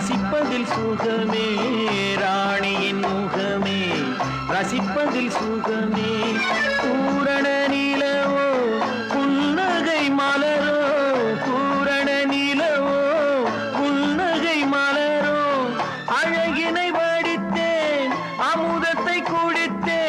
ரசிப்பதில் சுகமே ராணியின் முகமே. ரசிப்பதில் சுகமே. பூரண நிலவோ புன்னகை மலரோ. பூரண நிலவோ புன்னகை மலரோ. அழகினை வடித்தேன் அமுதத்தை குடித்தேன்.